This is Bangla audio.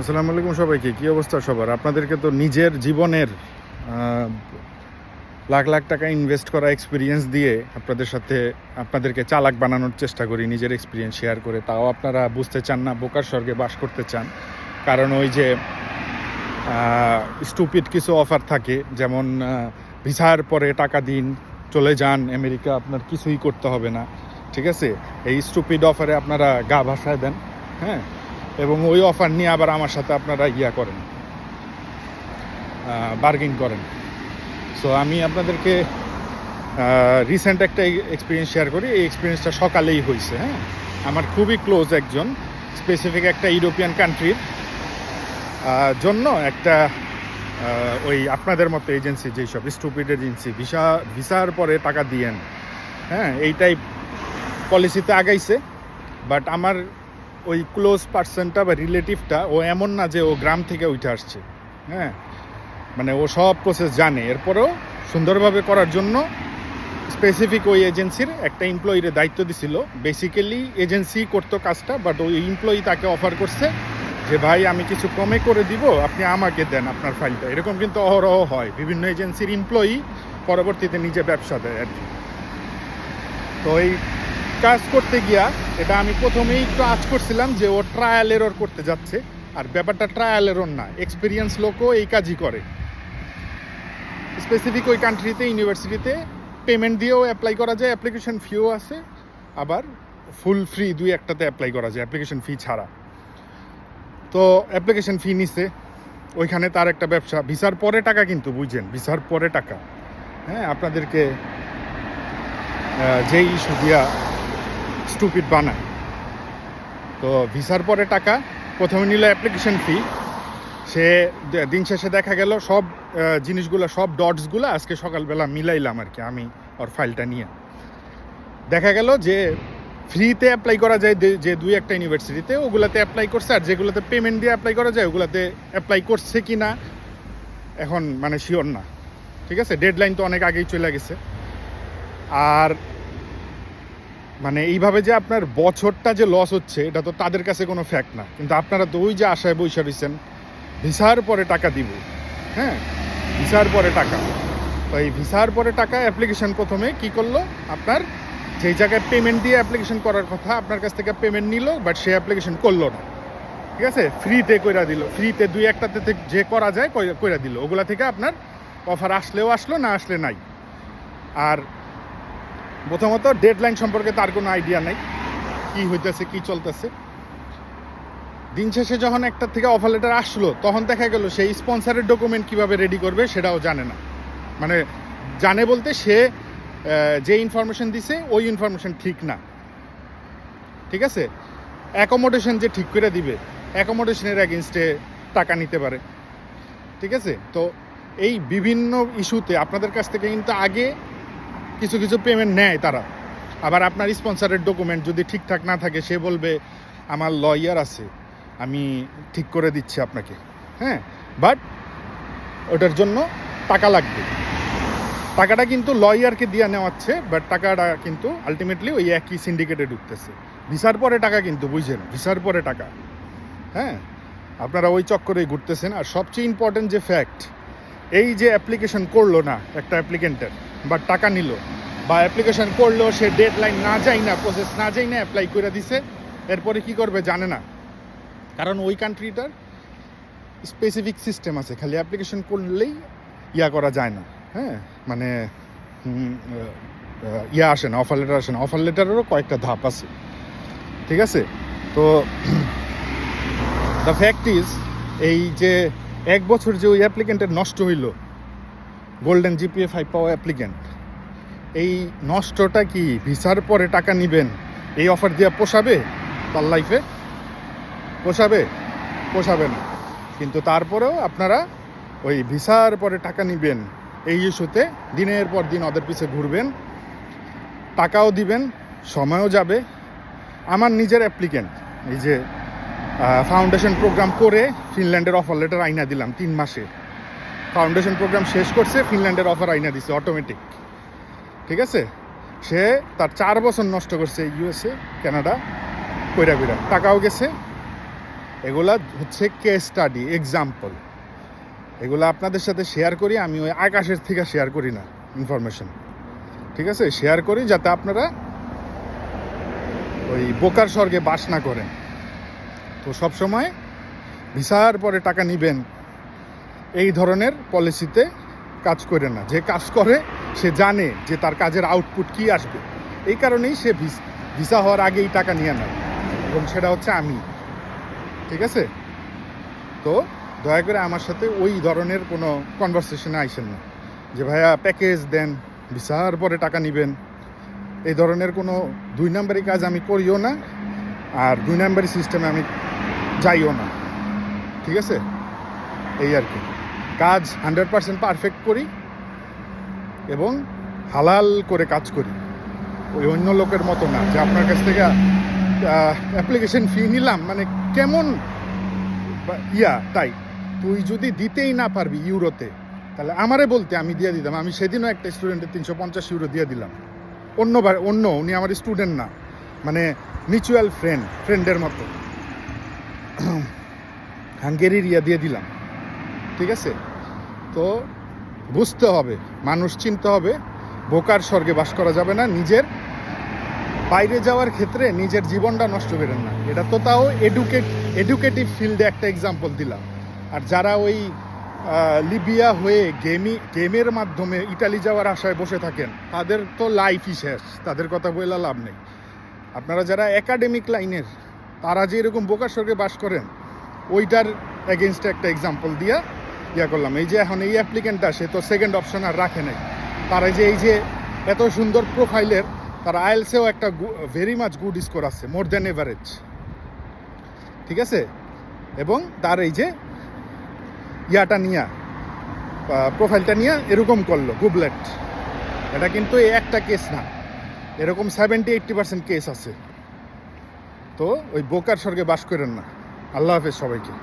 আসসালামু আলাইকুম সবাইকে, কী অবস্থা সবার? আপনাদেরকে তো নিজের জীবনের লাখ লাখ টাকা ইনভেস্ট করা এক্সপিরিয়েন্স দিয়ে আপনাদের সাথে আপনাদেরকে চালাক বানানোর চেষ্টা করি, নিজের এক্সপিরিয়েন্স শেয়ার করে। তাও আপনারা বুঝতে চান না, বোকার স্বর্গে বাস করতে চান। কারণ ওই যে স্টুপিড কিছু অফার থাকে, যেমন ভিসার পরে টাকা দিন, চলে যান, আমেরিকা আপনার কিছুই করতে হবে না, ঠিক আছে? এই স্টুপিড অফারে আপনারা গা ভাসায় দেন হ্যাঁ? এবং ওই অফার নিয়ে আবার আমার সাথে আপনারা ইয়া করেন বার্গেন করেন। সো আমি আপনাদেরকে রিসেন্ট একটা এক্সপিরিয়েন্স শেয়ার করি। এই এক্সপিরিয়েন্সটা সকালেই হয়েছে হ্যাঁ? আমার খুবই ক্লোজ একজন স্পেসিফিক একটা ইউরোপিয়ান কান্ট্রির জন্য একটা ওই আপনাদের মতো এজেন্সি যেসব স্টুপিড এজেন্সি ভিসা ভিসার পরে টাকা দিয়েন হ্যাঁ? এই টাইপ পলিসিতে আগাইছে বাট আমার ওই ক্লোজ পার্সনটা বা রিলেটিভটা ও এমন না যে ও গ্রাম থেকে উঠে আসছে হ্যাঁ? মানে ও সব প্রসেস জানে। এরপরেও সুন্দরভাবে করার জন্য স্পেসিফিক ওই এজেন্সির একটা এমপ্লয়ির দায়িত্ব দিছিল। বেসিক্যালি এজেন্সি করতো কাজটা বাট ওই এমপ্লয়ি তাকে অফার করছে যে, ভাই, আমি কিছু কমে করে দিব, আপনি আমাকে দেন আপনার ফাইলটা এরকম কিন্তু অহরহ হয়। বিভিন্ন এজেন্সির এমপ্লয়ি পরবর্তীতে নিজে ব্যবসা দেয় আর কি। তো এই কাজ করতে গিয়া এটা আমি প্রথমেই আজ করছিলাম যে ও ট্রায়াল এরর করতে যাচ্ছে। আর ব্যাপারটা ট্রায়াল এরর না এক্সপিরিয়েন্স লোকও এই কাজই করে। স্পেসিফিক ওই কান্ট্রিতে ইউনিভার্সিটিতে পেমেন্ট দিয়েও অ্যাপ্লাই করা যায় অ্যাপ্লিকেশন ফিও আছে। আবার ফুল ফ্রি দুই একটাতে অ্যাপ্লাই করা যায় অ্যাপ্লিকেশন ফি ছাড়া। তো অ্যাপ্লিকেশন ফি নিছে, ওইখানে তার একটা ব্যবসা। ভিসার পরে টাকা কিন্তু বুঝছেন, ভিসার পরে টাকা। হ্যাঁ আপনাদেরকে যেই ইস্যু দিয়া স্টুপিড বানায়। তো ভিসার পরে টাকা, প্রথমে নিল অ্যাপ্লিকেশন ফি সে দিন শেষে দেখা গেল সব জিনিসগুলো, সব ডটসগুলো আজকে সকালবেলা মিলাইলাম আর কি, আমি ওর ফাইলটা নিয়ে। দেখা গেল যে ফ্রিতে অ্যাপ্লাই করা যায় যে দুই একটা ইউনিভার্সিটিতে ওগুলাতে অ্যাপ্লাই করছে, আর যেগুলোতে পেমেন্ট দিয়ে অ্যাপ্লাই করা যায়, ওগুলাতে অ্যাপ্লাই করছে কি না, এখন মানে শিওর না। ঠিক আছে? ডেডলাইন তো অনেক আগেই চলে গেছে। আর মানে এইভাবে যে আপনার বছরটা যে লস হচ্ছে, এটা তো তাদের কাছে কোনো ফ্যাক্ট না। কিন্তু আপনারা তো ওই যে আশায় বৈশা রয়েছেন ভিসার পরে টাকা দিব। হ্যাঁ ভিসার পরে টাকা। তো এই ভিসার পরে টাকা অ্যাপ্লিকেশন প্রথমে কি করল? আপনার যেই জায়গায় পেমেন্ট দিয়ে অ্যাপ্লিকেশন করার কথা, আপনার কাছ থেকে পেমেন্ট নিল বাট সে অ্যাপ্লিকেশন করল না। ঠিক আছে? ফ্রিতে কইরা দিল। ফ্রিতে দুই একটাতে যে করা যায় কইরা দিল। ওগুলা থেকে আপনার অফার আসলেও আসলো, না আসলে নাই। আর প্রথমত ডেডলাইন সম্পর্কে তার কোনো আইডিয়া নাই। কি হইতেছে, কি চলতেছে। দিন শেষে যখন একটা থেকে অফার লেটার আসলো, তখন দেখা গেল সেই স্পন্সারের ডকুমেন্ট কীভাবে রেডি করবে সেটাও জানে না। মানে জানে বলতে সে যে ইনফরমেশন দিছে, ওই ইনফরমেশন ঠিক না। ঠিক আছে? অ্যাকোমোডেশন যে ঠিক করে দিবে অ্যাকোমোডেশনের অ্যাগেনস্টে টাকা নিতে পারে। ঠিক আছে? তো এই বিভিন্ন ইস্যুতে আপনাদের কাছ থেকে কিন্তু আগে কিছু কিছু পেমেন্ট নেয় তারা। আবার আপনার স্পন্সারের ডকুমেন্ট যদি ঠিকঠাক না থাকে, সে বলবে, আমার লয়ার আছে, আমি ঠিক করে দিচ্ছি আপনাকে। হ্যাঁ? বাট ওটার জন্য টাকা লাগবে। টাকাটা কিন্তু লয়ারকে দিয়ে নেওয়াচ্ছে বাট টাকাটা কিন্তু আলটিমেটলি ওই একই সিন্ডিকেটে ঢুকতেছে। ভিসার পরে টাকা কিন্তু বুঝছেন ভিসার পরে টাকা। হ্যাঁ? আপনারা ওই চক্করেই ঘুরতেছেন। আর সবচেয়ে ইম্পর্টেন্ট যে ফ্যাক্ট এই যে অ্যাপ্লিকেশন করল না একটা অ্যাপ্লিকেন্টের বা টাকা নিল বা অ্যাপ্লিকেশন করল, সে ডেড লাইন না যাই না প্রসেস না যাই না অ্যাপ্লাই করে দিছে, এরপরে কি করবে জানে না। কারণ ওই কান্ট্রিটার স্পেসিফিক সিস্টেম আছে, খালি অ্যাপ্লিকেশন করলেই ইয়া করা যায় না হ্যাঁ? মানে ইয়া আসে না অফার লেটার আসে না। অফার লেটারেরও কয়েকটা ধাপ আছে, ঠিক আছে? তো দ্য ফ্যাক্ট ইজ এই যে এক বছর যে ওই অ্যাপ্লিকেন্টের নষ্ট হইল গোল্ডেন জিপিএ ফাইভ পাওয়া অ্যাপ্লিকেন্ট এই নষ্টটা কি ভিসার পরে টাকা নিবেন? এই অফার দিয়ে পোষাবে? তার লাইফে পোষাবে? পোষাবে না। কিন্তু তারপরেও আপনারা ওই ভিসার পরে টাকা নিবেন। এই ইস্যুতে দিনের পর দিন ওদের পিছে ঘুরবেন। টাকাও দিবেন, সময়ও যাবে। আমার নিজের অ্যাপ্লিকেন্ট এই যে ফাউন্ডেশন প্রোগ্রাম করে ফিনল্যান্ডের অফার লেটার আইনা দিলাম তিন মাসে। ফাউন্ডেশন প্রোগ্রাম শেষ করছে, ফিনল্যান্ডের অফার আইনা দিছে অটোমেটিক ঠিক আছে? সে তার চার বছর নষ্ট করছে ইউএসএ, কানাডা, কইরা কইরা। টাকাও গেছে। এগুলা হচ্ছে কে স্টাডি এক্সাম্পল এগুলো আপনাদের সাথে শেয়ার করি, আমি ওই আকাশের থেকে শেয়ার করি না ইনফরমেশন ঠিক আছে? শেয়ার করি যাতে আপনারা ওই বোকার স্বর্গে বাস না করেন। তো সবসময় ভিসার পরে টাকা নিবেন এই ধরনের পলিসিতে কাজ করে না। যে কাজ করে, সে জানে যে তার কাজের আউটপুট কি আসবে। এই কারণেই সে ভিস- হওয়ার আগেই টাকা নিয়ে নেয়। এবং সেটা হচ্ছে আমি। ঠিক আছে? তো দয়া করে আমার সাথে ওই ধরনের কোনো কনভারসেশনে আইসেন না। যে ভাইয়া প্যাকেজ দেন ভিসার পরে টাকা নেবেন। এই ধরনের কোনো দুই নম্বরই কাজ আমি করিও না। আর দুই নম্বরই সিস্টেমে আমি যাইও না। ঠিক আছে? এই আর কি। কাজ হান্ড্রেড পার্সেন্ট পারফেক্ট করি এবং হালাল করে কাজ করি। ওই অন্য লোকের মতো না, যে আপনার কাছ থেকে অ্যাপ্লিকেশন ফি নিলাম মানে কেমন ইয়া, তাই। তুই যদি দিতেই না পারবি ইউরোতে, তাহলে আমারে বলতে আমি দিয়ে দিতাম। আমি সেদিনও একটা স্টুডেন্টের তিনশো পঞ্চাশ ইউরো দিয়ে দিলাম। অন্যবার, অন্য, উনি আমার স্টুডেন্ট না মানে মিউচুয়াল ফ্রেন্ড ফ্রেন্ডের মতো। হাঙ্গেরির ইয়া দিয়ে দিলাম। ঠিক আছে? তো বুঝতে হবে, মানুষ চিনতে হবে, বোকার স্বর্গে বাস করা যাবে না, নিজের বাইরে যাওয়ার ক্ষেত্রে নিজের জীবনটা নষ্ট করেন না। এটা তো তাও এডুকেট এডুকেটিভ ফিল্ডে একটা এক্সাম্পল দিলাম। আর যারা ওই লিবিয়া হয়ে গেমি, গেমের মাধ্যমে ইটালি যাওয়ার আশায় বসে থাকেন, তাদের তো লাইফই শেষ, তাদের কথা বলে লাভ নেই। আপনারা যারা একাডেমিক লাইনের তারা যে এরকম বোকার স্বর্গে বাস করেন, ওইটার এগেনস্টে একটা এক্সাম্পল দিয়া ইয়া করলাম। এই যে এখন এই অ্যাপ্লিকেন্টটা সে তো সেকেন্ড অপশন আর রাখে নাই। তারা যে এই যে এত সুন্দর প্রোফাইলের তারা আইএলসেও একটা ভেরি মাচ গুড স্কোর আছে মোর দ্যান এভারেজ ঠিক আছে? এবং তার এই যে ইয়াটা নিয়া প্রোফাইলটা নিয়ে এরকম করল গুবলেট এটা কিন্তু এই একটা কেস না। এরকম সেভেন্টি এইট্টি পার্সেন্ট কেস আছে। তো ওই বোকার স্বর্গে বাস করেন না। আল্লাহ হাফেজ সবাইকে।